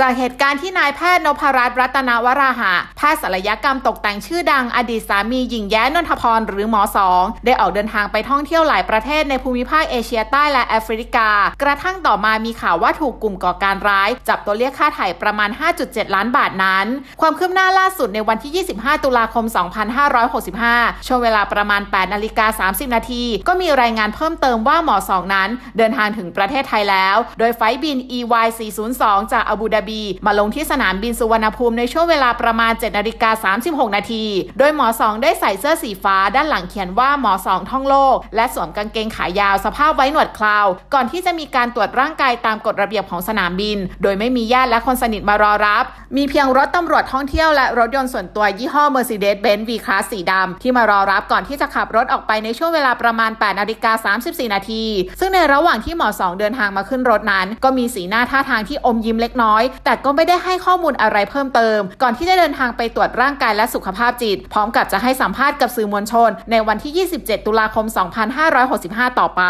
จากเหตุการณ์ที่นายแพทย์นพรัตน์รัตนวราหะแพทย์ศัลยกรรมตกแต่งชื่อดังอดีตสามีหญิงแย้นนทพรหรือหมอสองได้ออกเดินทางไปท่องเที่ยวหลายประเทศในภูมิภาคเอเชียใต้และแอฟริกา กระทั่งต่อมามีข่าวว่าถูกกลุ่มก่อการร้าย จับตัวเรียกค่าไถ่ประมาณ 5.7 ล้านบาทนั้น ความคืบหน้าล่าสุดในวันที่ 25 ตุลาคม 2565 ช่วงเวลาประมาณ 8 นาฬิกา 30 นาทีก็มีรายงานเพิ่มเติมว่าหมอสองนั้น เดินทางถึงประเทศไทยแล้ว โดยไฟบิน EY 402 จากอาบูดาบี มาลงที่สนามบินสุวรรณภูมิในช่วงเวลาประมาณ7นาฬิกา36 นาที โดยหมอสองได้ใส่เสื้อสีฟ้าด้านหลังเขียนว่าหมอสองท่องโลก และสวมกางเกงขายาวสภาพไว้หนวดคราว ก่อนที่จะมีการตรวจร่างกายตามกฎระเบียบของสนามบิน โดยไม่มีญาติและคนสนิทมารอรับ มีเพียงรถตำรวจท่องเที่ยวและรถยนต์ส่วนตัวยี่ห้อ Mercedes-Benz V-Class สีดำที่มารอรับก่อนที่จะขับรถออกไปในช่วงเวลาประมาณ8นาฬิกา34 นาที ซึ่งในระหว่างที่หมอสองเดินทางมาขึ้นรถนั้น ก็มีสีหน้าท่าทางที่อมยิ้มเล็กน้อยแต่ก็ไม่ได้ให้ข้อมูลอะไรเพิ่มเติม ก่อนที่จะเดินทางไปตรวจร่างกายและสุขภาพจิต พร้อมกับจะให้สัมภาษณ์กับสื่อมวลชน ในวันที่ 27 ตุลาคม 2565 ต่อไป